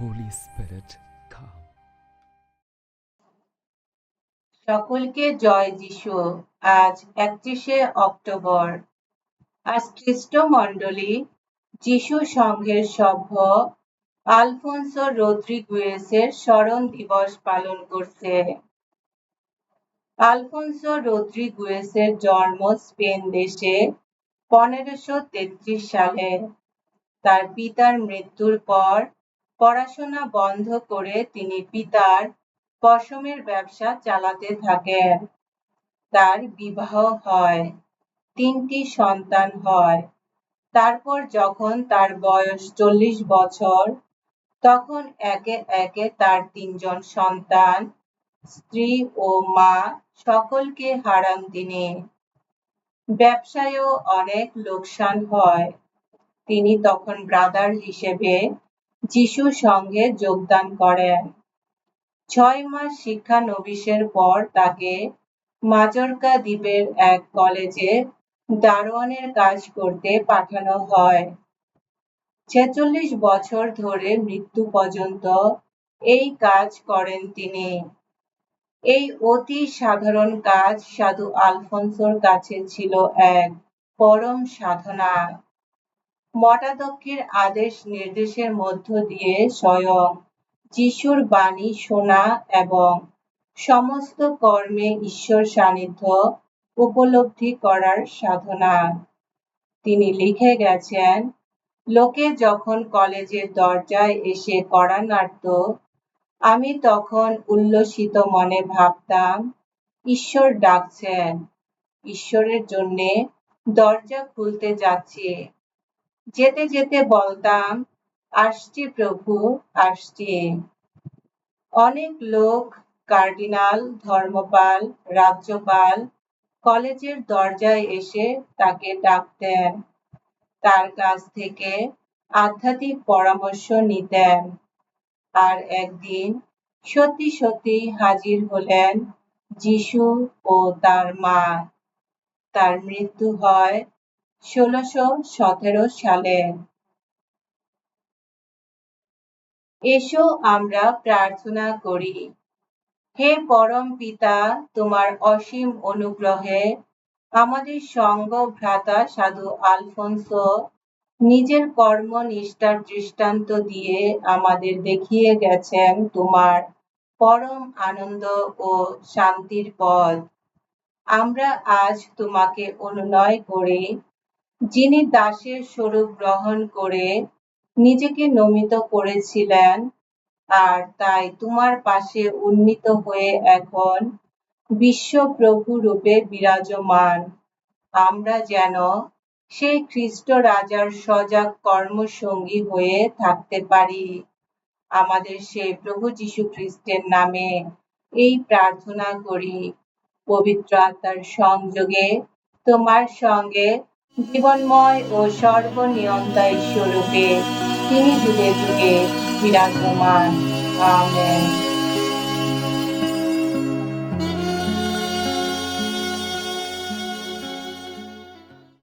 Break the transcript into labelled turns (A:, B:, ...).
A: Holy Spirit, come.
B: সকলকে জয় যিশু। আজ একত্রিশে অক্টোবর। আজ খ্রিস্ট মণ্ডলী যিশু সংঘের সভ্য আলফোনসো রদ্রিগুয়েসের স্মরণ দিবস পালন করছে। আলফোনসো রদ্রিগুয়েসের জন্ম স্পেন দেশে পনেরোশো তেত্রিশ সালে। তার পিতার মৃত্যুর পর পড়াশোনা বন্ধ করে তিনি পিতার পশমের ব্যবসা চালাতে থাকেন। তার বিবাহ হয়, তিনটি সন্তান হয়। তারপর যখন তার বয়স চল্লিশ বছর, তখন একে একে তার তিনজন সন্তান, স্ত্রী ও মা সকলকে হারান তিনি। ব্যবসায়ও অনেক লোকসান হয়। তিনি তখন ব্রাদার হিসেবে যিশু সঙ্গে যোগদান করেন ছয় মাস শিক্ষানবিশের পর তাকে মাজর্কা দ্বীপের এক কলেজে দারোয়ানের কাজ করতে পাঠানো হয়। ছেচল্লিশ বছর ধরে মৃত্যু পর্যন্ত এই কাজ করেন তিনি। এই অতি সাধারণ কাজ সাধু আলফোনসোর কাছে ছিল এক পরম সাধনা। মঠাধ্যক্ষের আদেশ নির্দেশের মধ্য দিয়ে স্বয়ং যিশুর বাণী শোনা এবং সমস্ত কর্মে ঈশ্বর সান্নিধ্য উপলব্ধি করার সাধনা। তিনি লিখে গেছেন, লোকে যখন কলেজের দরজায় এসে কড়া নাড়ত, আমি তখন উল্লসিত মনে ভাবতাম, ঈশ্বর ডাকছেন, ঈশ্বরের জন্যে দরজা খুলতে যাচ্ছি। যেতে যেতে বলতাম, আসছি প্রভু, আসছি। অনেক লোক, কার্ডিনাল, ধর্মপাল, রাজ্যপাল, কলেজের দরজায় এসে তাকে ডাকতেন তার কাছ থেকে আধ্যাত্মিক পরামর্শ নিতেন। আর একদিন সত্যি সত্যি হাজির হলেন যিশু ও তার মা। তার মৃত্যু হয় ষোলশো সতেরো সালে। এসো আমরা প্রার্থনা করি। হে পরম পিতা, তোমার অসীম অনুগ্রহে আমাদের সঙ্গ ভ্রাতা সাধু আলফোনসো নিজের কর্ম নিষ্ঠার দৃষ্টান্ত দিয়ে আমাদের দেখিয়ে গেছেন তোমার পরম আনন্দ ও শান্তির পথ। আমরা আজ তোমাকে অনুনয় করি। যিনি দাসের স্বরূপ গ্রহণ করে নিজেকে নমিত করেছিলেন, আর তাই তোমার পাশে উন্নীত হয়ে এখন বিশ্ব প্রভু রূপে বিরাজমান। আমরা যেন সেই খ্রিস্ট রাজার সজাগ কর্মসঙ্গী হয়ে থাকতে পারি। আমাদের সেই প্রভু যীশু খ্রিস্টের নামে এই প্রার্থনা করি, পবিত্র আত্মার সংযোগে, তোমার সঙ্গে জীবনময় ও সর্বনিয়ন্তা স্বরূপে তিনি যুগে যুগে বিরাজমান। আমেন।